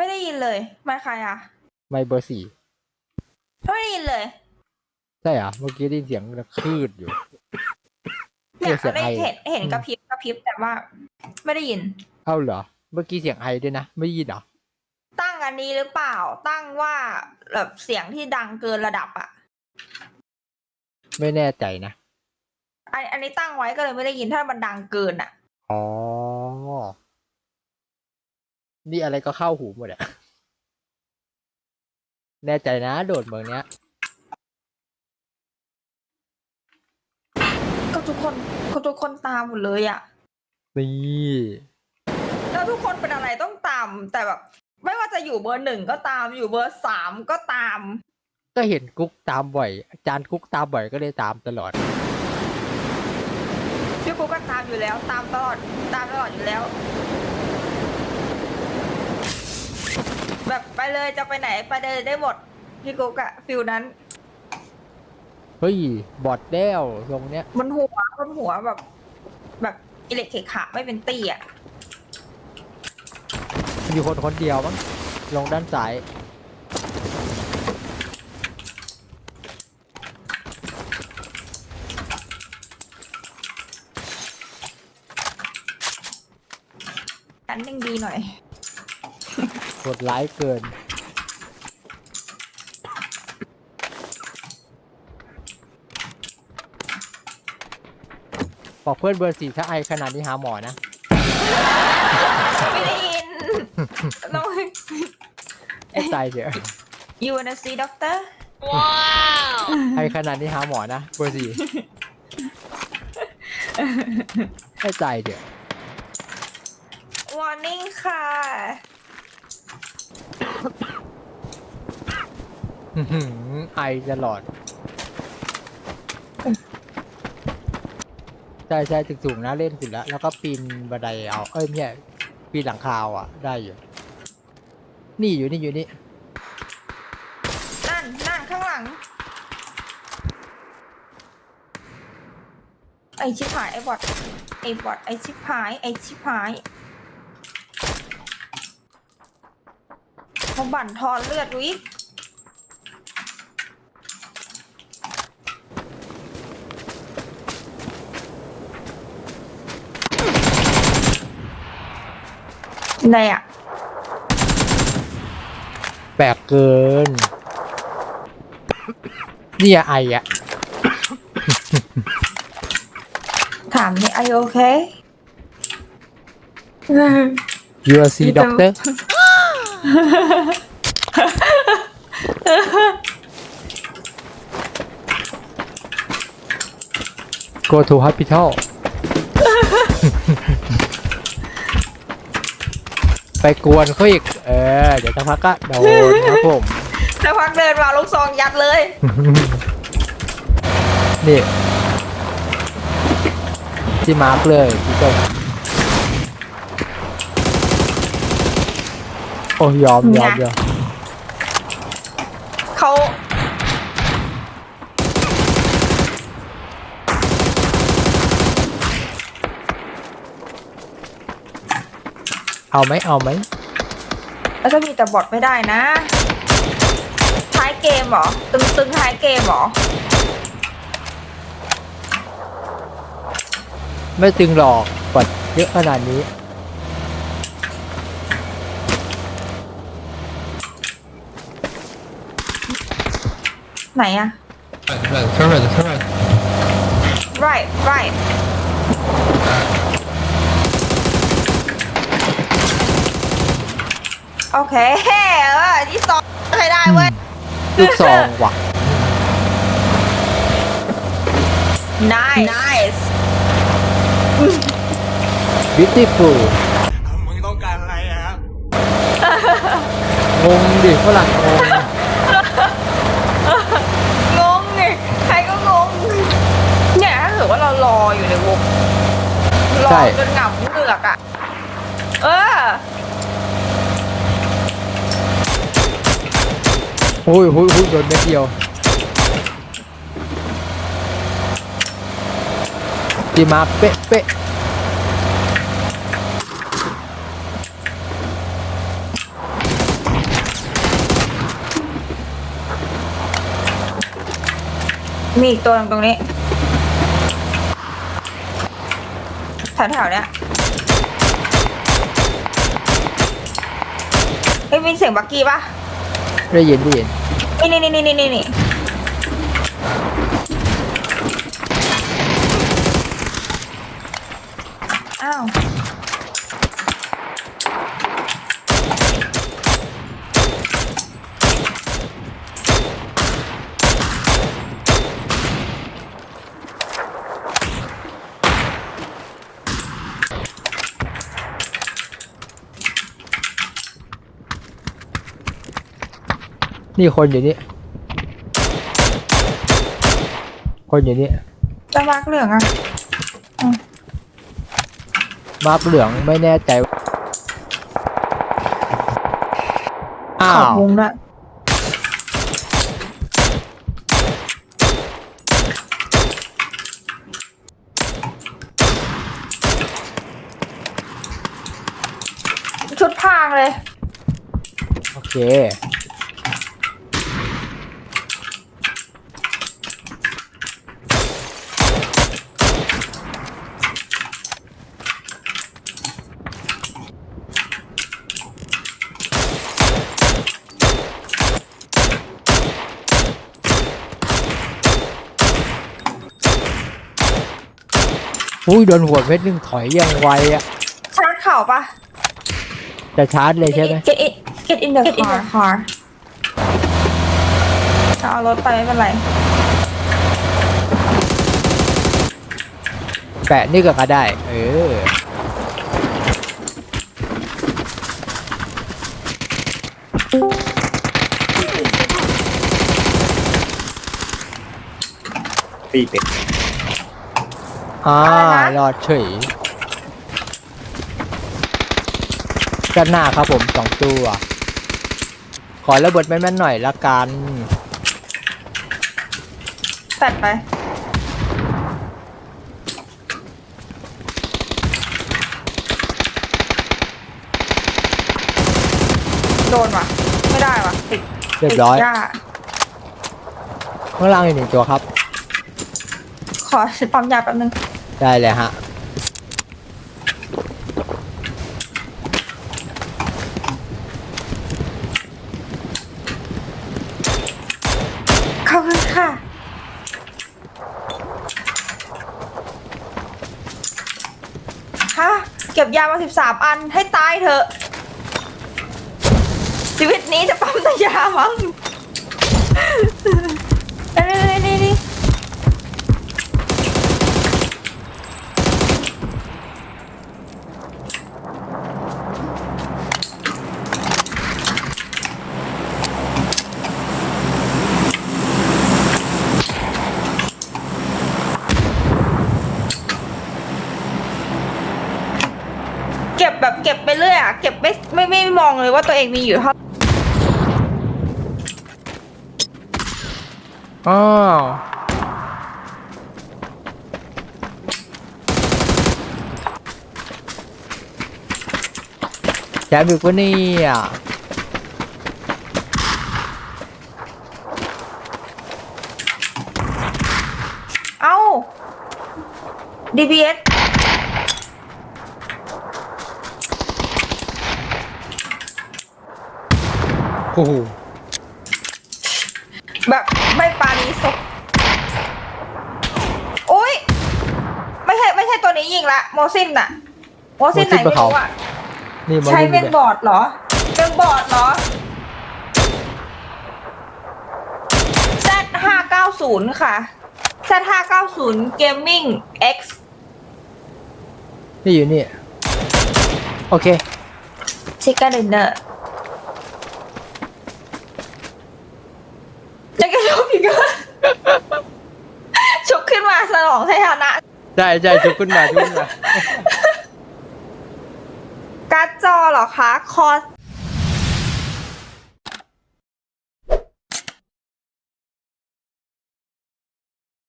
ไม่ได้ยินเลยไม่ใครอะ ไม่เบอร์สี่ไม่ได้ยินเลยใช่เหรอเมื่อกี้ได้ยินเสียงคลืดอยู่ เนี่ยเสียงได้ไอ เห็นเห็นกระพริบกระพริบแต่ว่า ไม่ได้ยิน เอ้าเหรอ เมื่อกี้เสียงไอด้วยนะ ไม่ได้ยินเหรอ ตั้งอันนี้หรือเปล่า ตั้งว่าแบบเสียงที่ดังเกินระดับอะไม่แน่ใจนะ อันอันนี้ตั้งไว้ก็เลยไม่ได้ยินถ้ามันดังเกินอะ อ๋อ นี่อะไรก็เข้าหูหมดอะแน่ใจนะโดดเมืองเนี้ย ก็ทุกคนก็ทุกคนตามหมดเลยอะ นี่แล้วทุกคนเป็นอะไรต้องตาม แต่แบบ ไม่ว่าจะอยู่เบอร์หนึ่งก็ตามอยู่เบอร์สามก็ตาม ก็เห็นกุ๊กตามบ่อย อาจารย์กุ๊กตามบ่อยก็เลยตามตลอด พี่กูก็ตามอยู่แล้ว ตามตลอดตามตลอดอยู่แล้ว แบบไปเลยจะไปไหนไปเลยได้หมดพี่กูกอะฟิลนั้น เฮ้ย บอดแด้วทรงเนี้ย มันหัวมันหัวแบบ แบบอิเล็กเคขาไม่เป็นตีอะมีคนคนเดียวมั้ง ลงด้านซ้าย กันยังดีหน่อย กดไลค์เกิน บอกเพื่อนเบอร์สี่ถ้าไอขนาดนี้หาหมอนะ ไม่ได้ยินน้องให้ตายเถอะ you wanna see doctor ไอขนาดนี้หาหมอนะเบอร์สี่ให้ตายเถอะ warning ค่ะ อื้อหือไอตลอด ใช่ใช่ตึกสูงนะเล่นสุดแล้ว แล้วก็ปีนบันไดเอา เอ้ยเนี่ยปีนหลังคาเอาอะ ได้อยู่ นี่อยู่นี่อยู่นี่ นั่นนั่นข้างหลัง ไอชิบหายไอบอทไอบอทไอชิบหายไอชิบหายเขาบั่นทอนเลือดวิ อะไรอะ แปลกเกินเนี่ยไออะถามนี่ are you okay you are see นี่จะ doctor go to hospital ไปกวนเขาอีก เออ เดี๋ยวสักพักก็โดนครับผมแล้วพักเดินมาลูกซองยัดเลย นี่ที่มาร์กเลยพี่เจ้าโอ้ยอมยอมยอมเขา เอาไหมเอาไหมแล้วจะมีแต่บอทไม่ได้นะ ท้ายเกมเหรอ ตึงตึงท้ายเกมเหรอ ไม่ตึงหรอกกดเยอะขนาดนี้ ไหนอะ Right, right, turn right, turn right. right right โอเคเฮ้เออที่สองใช้ได้เว้ยลูกซองว่ะ nice nice beautiful มึงต้องการอะไรอะครับ งงดิฝรั่งงงงงไงใครก็งงเนี่ยถ้าเกิดว่าเรารออยู่ในวงรอจนเหงาเหงือกอะ เออ โอ้ยโอ้ยโดนเม็ดเดียวตีมาเป๊ะเป๊ะมีอีกตัวตรงนี้แถวๆเนี้ยเฮ้ยมีเสียงบักกี้ปะ ได้ยินได้ยินนี่นี่นี่นี่นี่ นี่คนอยู่นี่ คนอยู่นี่จะมากเหลืองอะมาร์คเหลืองไม่แน่ใจว่าอ้าขอบว วงด้วยชุดพรางเลย โอเค อุ้ยโดนหัวเม็ดหนึงถอยยังไวอะชาร์จเข่าปะ จะชาร์จเลยใช่ไหม Get in Get in the car car จะเอารถไปไม่เป็นไร แปะนี่ก็ก็ได้ เออ ตีเป็ด อ่าอะไรนะ รอดเฉยด้านหน้าครับผมสองตัว ขอระเบิดแม่นๆหน่อยละกัน แปดไป โดนว่ะ ไม่ได้ว่ะ ติดเรียบร้อย ติดย่าข้างล่างอีกหนึ่งตัวครับ ขอซื้อปั๊มยาแป๊บนึง ได้เลยฮะ ขอบคุณค่ะ ฮะ เก็บยามาสิบสามอันให้ตายเถอะ ชีวิตนี้จะปั๊มแต่ยามั้งนี่นี่นี่นี่เก็บแบบเก็บไป เรื่อยอะเก็บไม่ไม่ไม่มองเลยว่าตัวเองมีอยู่เท่าอ้าวแชมป์อีกวะเนี่ยเอ้า DBS อ้โหแบบไม่ปานีสกอุ้ย ไม่ใช่ไม่ใช่ตัวนี้ยิงละโมซินอะโมซินไหนไม่รู้อะนี่มาใช้เล่นเมนบอร์ดเหรอเมนบอร์ดเหรอ Z ห้าเก้าศูนย์ค่ะ Z ห้าเก้าศูนย์ Gaming X นี่อยู่นี่ โอเค Chicken Dinner จะกระชุบอีกแล้ว ชุบขึ้นมาสนองชัยชนะ ใช่ใช่จุกขึ้นมาจุกขึ้นมา